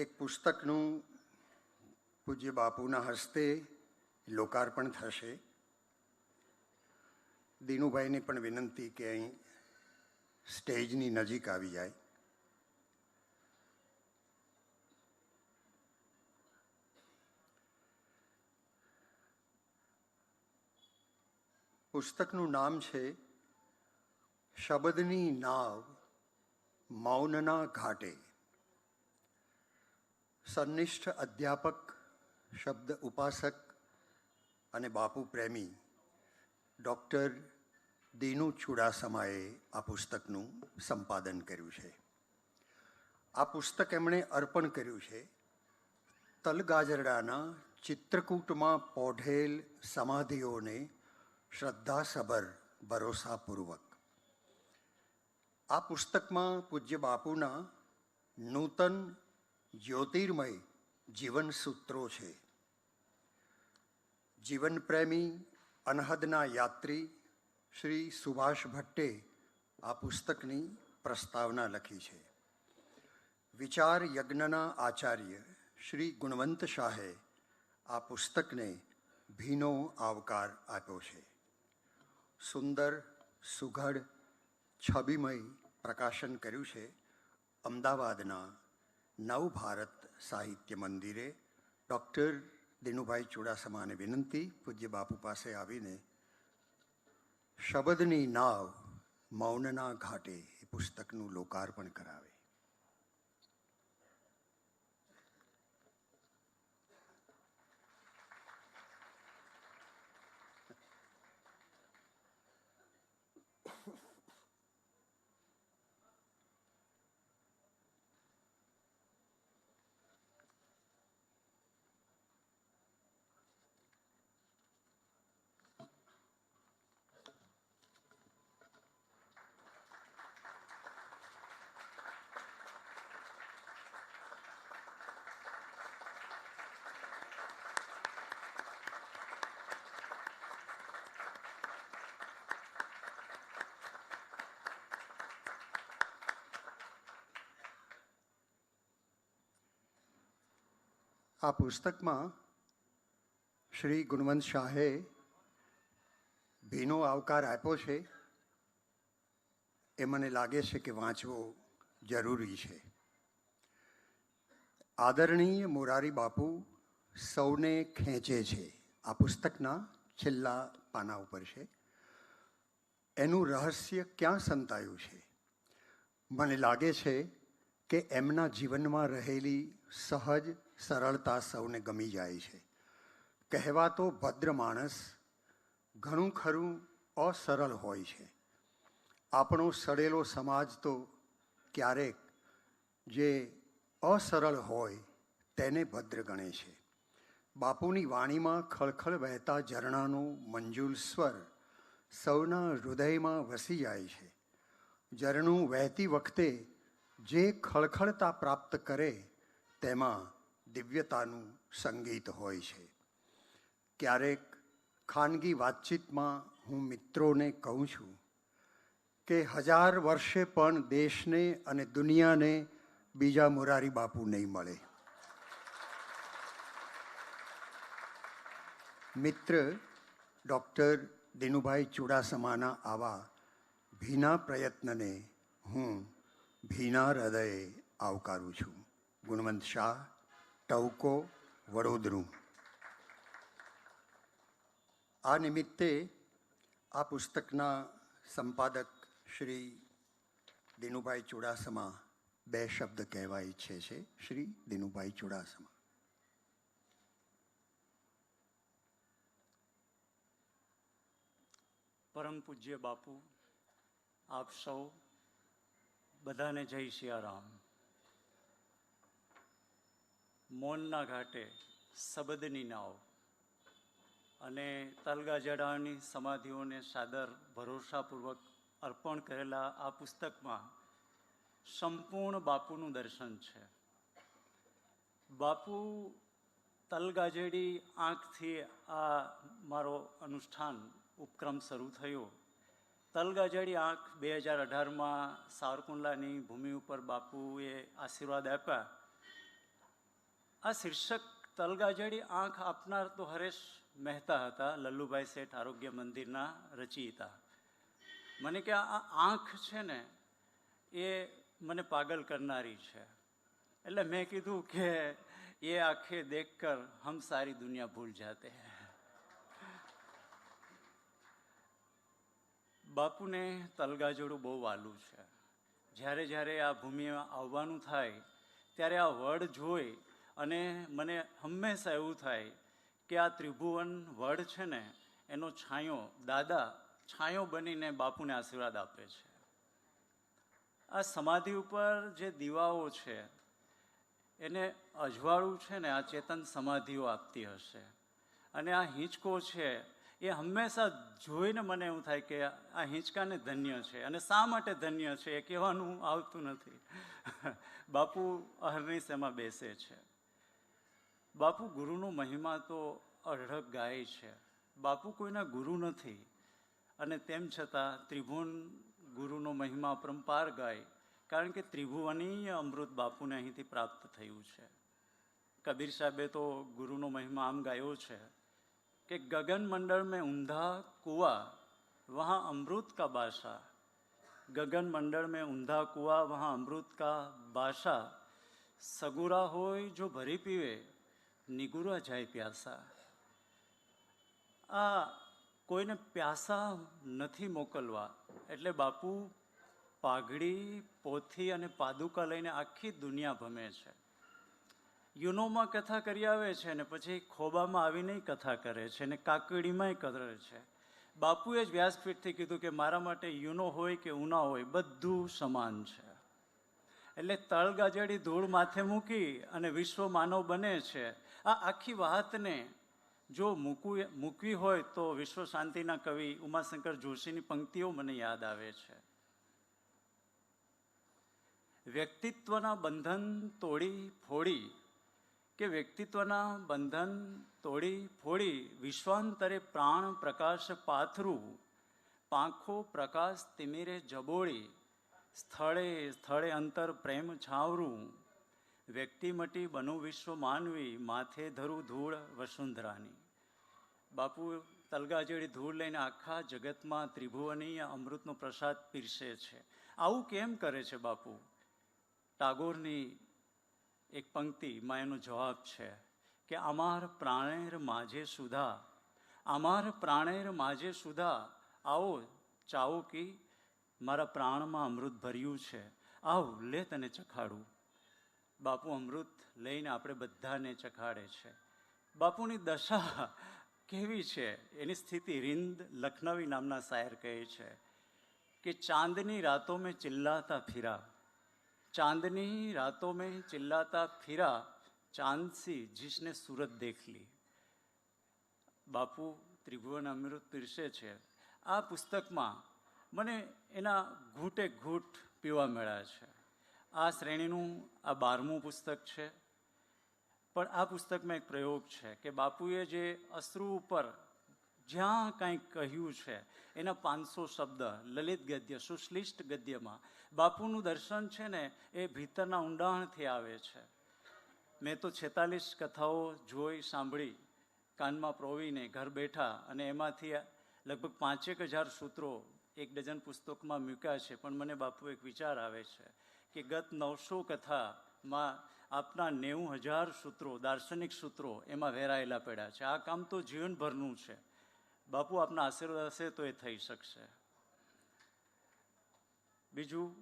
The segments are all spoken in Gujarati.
એક પુસ્તકનું પૂજ્ય બાપુના હસ્તે લોકાર્પણ થશે. દિનુભાઈને પણ વિનંતી કે અહીં સ્ટેજની નજીક આવી જાય. પુસ્તકનું નામ છે શબ્દની નાવ મૌનના ઘાટે. સંનિષ્ઠ અધ્યાપક, શબ્દ ઉપાસક અને બાપુ પ્રેમી. ડૉક્ટર દીનુ ચુડાસમાએ આ પુસ્તકનું સંપાદન કર્યું છે. આ પુસ્તક એમણે અર્પણ કર્યું છે તલગાજરડાના ચિત્રકૂટમાં પોઢેલ સમાધિઓને શ્રદ્ધાસભર ભરોસાપૂર્વક. આ પુસ્તકમાં પૂજ્ય બાપુના નૂતન જ્યોતિર્મય જીવન સૂત્રો છે. જીવનપ્રેમી, અનહદના યાત્રી શ્રી સુભાષ ભટ્ટે આ પુસ્તકની પ્રસ્તાવના લખી છે. વિચાર યજ્ઞના આચાર્ય શ્રી ગુણવંત શાહે આ પુસ્તકને ભીનો આવકાર આપ્યો છે. સુંદર, સુઘડ, છબીમય પ્રકાશન કર્યું છે અમદાવાદના નવ ભારત સાહિત્ય મંદિરે ડૉક્ટર દિનુભાઈ ચુડાસમાને વિનંતી પૂજ્ય બાપુ પાસે આવીને શબ્દની નાવ મૌનના ઘાટે એ પુસ્તકનું લોકાર્પણ કરાવે આ પુસ્તકમાં શ્રી ગુણવંત શાહે ભીનો આવકાર આપ્યો છે. એ મને લાગે છે કે વાંચવો જરૂરી છે. આદરણીય મોરારી બાપુ સૌને ખેંચે છે. આ પુસ્તકના છેલ્લા પાના ઉપર છે. એનું રહસ્ય ક્યાં સંતાયું છે? મને લાગે છે કે એમના જીવનમાં રહેલી સહજ સરળતા સૌને ગમી જાય છે. કહેવાતો ભદ્ર માણસ ઘણું ખરું અસરળ હોય છે. આપણો સડેલો સમાજ તો ક્યારેક જે અસરળ હોય તેને ભદ્ર ગણે છે. બાપુની વાણીમાં ખળખળ વહેતા ઝરણાનો મંજુલ સ્વર સૌના હૃદયમાં વસી જાય છે. ઝરણું વહેતી વખતે જે ખળખળતા પ્રાપ્ત કરે તેમાં દિવ્યતાનું સંગીત હોય છે. ક્યારેક ખાનગી વાતચીતમાં હું મિત્રોને કહું છું કે હજાર વર્ષે પણ દેશને અને દુનિયાને બીજા મોરારી બાપુ નહીં મળે. મિત્ર ડૉક્ટર દિનુભાઈ ચુડાસમાના આવા ભીના પ્રયત્નને હું ભીના હૃદયે આવકારું છું. ગુણવંત શાહ ટવકો વડોદરું. આ નિમિત્તે આ પુસ્તકના સંપાદક શ્રી દિનુભાઈ ચુડાસમા બે શબ્દ કહેવા ઈચ્છે છે, શ્રી દિનુભાઈ ચુડાસમા. પરમ પૂજ્ય બાપુ, આપ સૌ બધાને જય સિયારામ. મૌનના ઘાટે શબદની નાવ અને તલગાજડાની સમાધિઓને સાદર ભરોસાપૂર્વક અર્પણ કરેલા આ પુસ્તકમાં સંપૂર્ણ બાપુનું દર્શન છે. બાપુ તલગાજેડી આંખથી આ મારો અનુષ્ઠાન ઉપક્રમ શરૂ થયો. તલગાજડી આંખ બે હજાર અઢારમાં સાવરકુંડલાની ભૂમિ ઉપર બાપુએ આશીર્વાદ આપ્યા. આ શીર્ષક તલગાજડી આંખ આપનાર તો હરેશ મહેતા હતા, લલ્લુભાઈ શેઠ આરોગ્ય મંદિરના રચયિતા મને કે આ આંખ છે ને, એ મને પાગલ કરનારી છે. એટલે મેં કીધું કે એ આંખે દેખ કર હમ સારી દુનિયા ભૂલ જાતે બાપુને તલગાજોડું બહુ વાલું છે. જ્યારે જ્યારે આ ભૂમિમાં આવવાનું થાય, ત્યારે આ વડ જોઈ અને મને હંમેશા એવું થાય કે આ ત્રિભુવન વડ છે ને, એનો છાંયો, દાદા છાંયો બનીને બાપુને આશીર્વાદ આપે છે. આ સમાધિ ઉપર જે દીવાઓ છે, એને અજવાળું છે ને, આ ચેતન સમાધિઓ આપતી હશે. અને આ હિંચકો છે, એ હંમેશા જોઈને મને એવું થાય કે આ હિંચકાને ધન્ય છે. અને શા માટે ધન્ય છે એ કહેવાનું આવતું નથી. બાપુ અહર્નિશ એમાં બેસે છે. બાપુ ગુરુનો મહિમા તો અઢળક ગાય છે. બાપુ કોઈના ગુરુ નથી. અને તેમ છતાં ત્રિભુવન ગુરુનો મહિમા પરંપાર ગાય. કારણ કે ત્રિભુવનીય અમૃત બાપુને અહીંથી પ્રાપ્ત થયું છે. કબીર સાહેબે તો ગુરુનો મહિમા આમ ગાયો છે કે ગગન મંડળ મેં ઊંધા કુવા, વહાં અમૃત કા બાસા. ગગન મંડળ મેં ઊંધા કુવા, વહાં અમૃત કા બાસા. સગુરા હોય જો ભરી પીવે નિગુરા જાય પ્યાસા. આ કોઈને પ્યાસા નથી મોકલવા. એટલે બાપુ પાઘડી, પોથી અને પાદુકા લઈને આખી દુનિયા ભમે છે. યુનોમાં કથા કરી આવે છે ને પછી ખોબામાં આવીને કથા કરે છે ને કાકડીમાંય કરે છે. બાપુએ જ વ્યાસપીઠથી કીધું કે મારા માટે યુનો હોય કે ઉના હોય, બધું સમાન છે. એટલે તળગાજડી ધૂળ માથે મૂકી અને વિશ્વ માનવ બને છે. આ આખી વાતને જો મૂકવું, મૂકવી હોય તો વિશ્વ શાંતિના કવિ ઉમાશંકર જોશીની પંક્તિઓ મને યાદ આવે છે. વ્યક્તિત્વના બંધન તોડી ફોડી કે વ્યક્તિત્વના બંધન તોડી ફોડી વિશ્વાંતરે પ્રાણ પ્રકાશ પાથરું પાંખો પ્રકાશ તિમિરે જબોળી સ્થળે સ્થળે અંતર પ્રેમ છાવરું. વ્યક્તિમટી બનુ વિશ્વ માનવી, માથે ધરું ધૂળ વસુંધરાની. બાપુ તલગાજડી ધૂળ લઈને આખા જગતમાં ત્રિભુવનીય અમૃતનો પ્રસાદ પીરસે છે. આવું કેમ કરે છે બાપુ? ટાગોરની એક પંક્તિમાં એનો જવાબ છે કે અમાર પ્રાણેર માજે સુધા, અમાર પ્રાણેર માજે સુધા, આવો ચાવો કી મારા પ્રાણમાં અમૃત ભર્યું છે. આવ, લે તને ચખાડું. બાપુ, અમૃત લઈને આપણે બધાને ચખાડે છે. બાપુની દશા કેવી છે? એની સ્થિતિ રિંદ લખનવી નામના શાયર કહે છે કે, ચાંદની રાતો મેં ચિલ્લાતા ફિરા. ચાંદની રાતો મેં ચિલ્લાતા ફિરા. ચાંદસી જીસને સુરત દેખલી બાપુ, ત્રિભુવન અમૃત પીરસે છે. આ પુસ્તકમાં મને એના ઘૂંટે ઘૂંટ પીવા મળ્યા છે. આ શ્રેણીનું આ બારમું પુસ્તક છે. પણ આ પુસ્તકમાં એક પ્રયોગ છે કે બાપુએ જે અશ્રુ ઉપર જ્યાં કંઈક કહ્યું છે, એના પાંચસો શબ્દ લલિત ગદ્ય, સુશ્લિષ્ટ ગદ્યમાં, બાપુનું દર્શન છે ને એ ભીતરના ઊંડાણથી આવે છે. મેં તો છેતાલીસ કથાઓ જોઈ, સાંભળી, કાનમાં પ્રોવીને ઘર બેઠા અને એમાંથી લગભગ પાંચેક હજાર સૂત્રો એક ડઝન પુસ્તકમાં મૂક્યા છે, પણ મને બાપુ એક વિચાર આવે છે કે ગત નવસો કથામાં આપના નેવું હજાર સૂત્રો, દાર્શનિક સૂત્રો એમાં વેરાયેલા પડ્યા છે. આ કામ તો જીવનભરનું છે. બાપુ આપના આશીર્વાદ હશે તો એ થઈ શકશે. બીજું,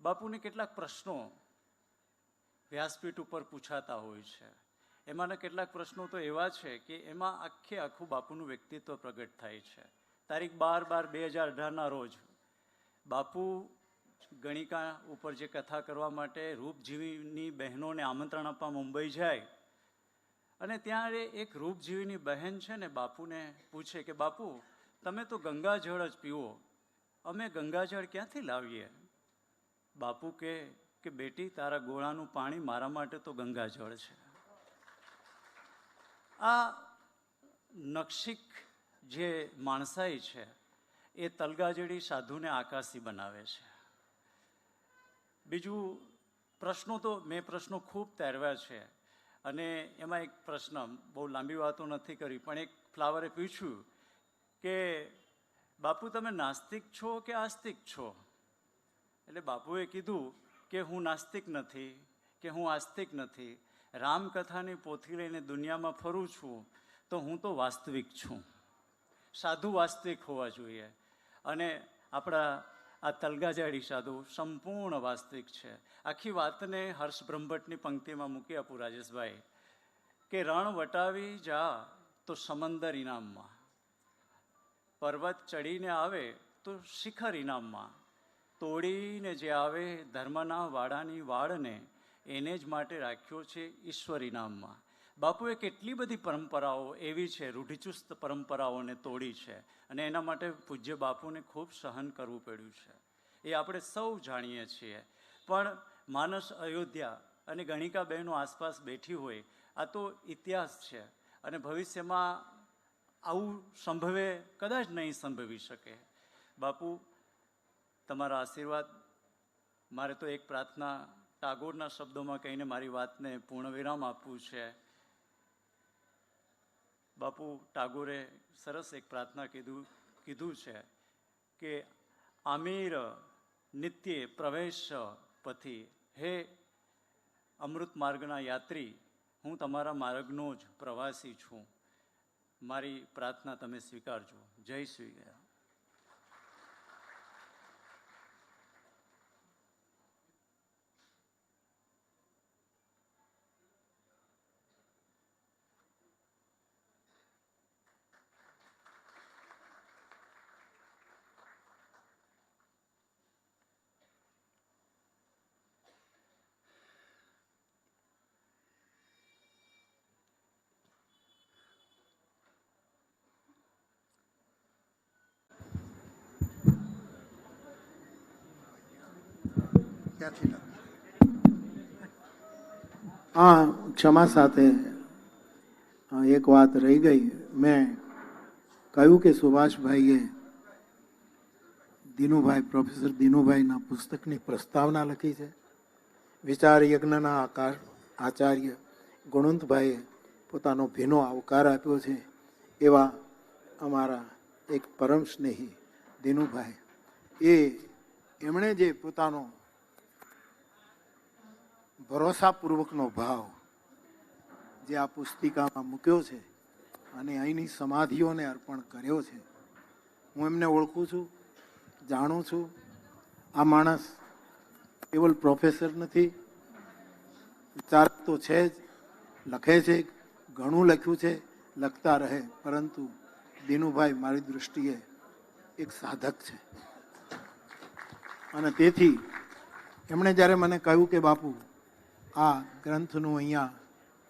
બાપુને કેટલાક પ્રશ્નો વ્યાસપીઠ ઉપર પૂછાતા હોય છે. એમાંના કેટલાક પ્રશ્નો તો એવા છે કે એમાં આખે આખું બાપુનું વ્યક્તિત્વ પ્રગટ થાય છે. તારીખ બાર બાર બે હજાર અઢારના રોજ બાપુ ગણિકા ઉપર જે કથા કરવા માટે રૂપજીવીની બહેનોને આમંત્રણ આપવા મુંબઈ જાય અને ત્યારે એક રૂપજીવીની બહેન છે ને બાપુને પૂછે કે, બાપુ, તમે તો ગંગાજળ જ પીવો. અમે ગંગાજળ ક્યાંથી લાવીએ? બાપુ કે કે, બેટી, તારા ગોળાનું પાણી મારા માટે તો ગંગાજળ છે. આ નક્ષિક જે માણસાઈ છે, એ તલગાજડી સાધુને આકાશી બનાવે છે. બીજું પ્રશ્નો તો, મેં પ્રશ્નો ખૂબ તારવ્યા છે. અને એમાં એક પ્રશ્ન, બહુ લાંબી વાતો નથી કરી, પણ એક ફ્લાવરે પૂછ્યું કે, બાપુ, તમે નાસ્તિક છો કે આસ્તિક છો? એટલે બાપુએ કીધું કે, હું નાસ્તિક નથી, કે હું આસ્તિક નથી. રામકથાની પોથી લઈને દુનિયામાં ફરું છું, તો હું તો વાસ્તવિક છું. સાધુ વાસ્તવિક હોવા જોઈએ. અને આપણા આ તલગાજાડી સાધુ સંપૂર્ણ વાસ્તવિક છે. આખી વાતને હર્ષ બ્રહ્મભટ્ટની પંક્તિમાં મૂકી આપું, રાજેશભાઈ, કે રણ વટાવી જા તો સમંદર ઇનામમાં. પર્વત ચડીને આવે તો શિખર ઇનામમાં. તોડીને જે આવે ધર્મના વાડાની વાડને એને જ માટે રાખ્યો છે ઈશ્વર ઇનામમાં. બાપુએ કેટલી બધી પરંપરાઓ એવી છે, રૂઢિચુસ્ત પરંપરાઓને તોડી છે અને એના માટે પૂજ્ય બાપુને ખૂબ સહન કરવું પડ્યું છે. એ આપણે સૌ જાણીએ છીએ. પણ માનસ અયોધ્યા અને ગણિકા બહેનો આસપાસ બેઠી હોય, આ તો ઇતિહાસ છે અને ભવિષ્યમાં આવું સંભવે કદાચ નહીં સંભવી શકે. બાપુ, તમારા આશીર્વાદ, મારે તો એક પ્રાર્થના, ટાગોરના શબ્દોમાં કહીને મારી વાતને પૂર્ણ વિરામ આપવું છે. બાપુ ટાગોરે સરસ એક પ્રાર્થના કીધું કીધું છે કે આમીર નિત્ય પ્રવેશ પથી, હે અમૃત માર્ગના યાત્રી, હું તમારા માર્ગનો જ પ્રવાસી છું. મારી પ્રાર્થના તમે સ્વીકારજો. જય શ્રી ક્યાંથી હા, ક્ષમા સાથે એક વાત રહી ગઈ. મેં કહ્યું કે સુભાષભાઈએ દિનુભાઈ, પ્રોફેસર દિનુભાઈના પુસ્તકની પ્રસ્તાવના લખી છે. વિચાર યજ્ઞના આકાર, આચાર્ય ગુણવંતભાઈએ પોતાનો ભીનો આવકાર આપ્યો છે એવા અમારા એક પરમ સ્નેહી દિનુભાઈ. એ એમણે જે પોતાનો ભરોસાપૂર્વકનો ભાવ જે આ પુસ્તિકામાં મૂક્યો છે અને અહીંની સમાધિઓને અર્પણ કર્યો છે. હું એમને ઓળખું છું, જાણું છું. આ માણસ કેવલ પ્રોફેસર નથી. વિચાર તો છે જ, લખે છે, ઘણું લખ્યું છે, લખતા રહે. પરંતુ દિનુભાઈ મારી દૃષ્ટિએ એક સાધક છે. અને તેથી એમણે જ્યારે મને કહ્યું કે, બાપુ આ ગ્રંથનું અહીંયા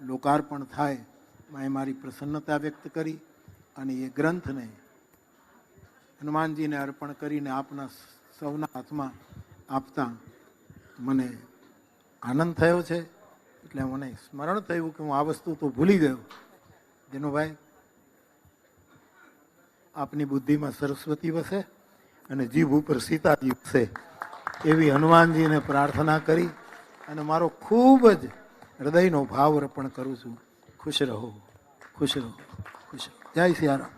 લોકાર્પણ થાય મેં મારી પ્રસન્નતા વ્યક્ત કરી અને એ ગ્રંથને હનુમાનજીને અર્પણ કરીને આપના સૌના હાથમાં આપતા મને આનંદ થયો છે. એટલે મને સ્મરણ થયું કે હું આ વસ્તુ તો ભૂલી ગયો. દિનુભાઈ, આપની બુદ્ધિમાં સરસ્વતી વસે અને જીભ ઉપર સીતાજી વસે એવી હનુમાનજીને પ્રાર્થના કરી. અને મારો ખૂબ જ હૃદયનો ભાવ અર્પણ કરું છું. ખુશ રહો ખુશ રહો, ખુશ જય સિયારામ.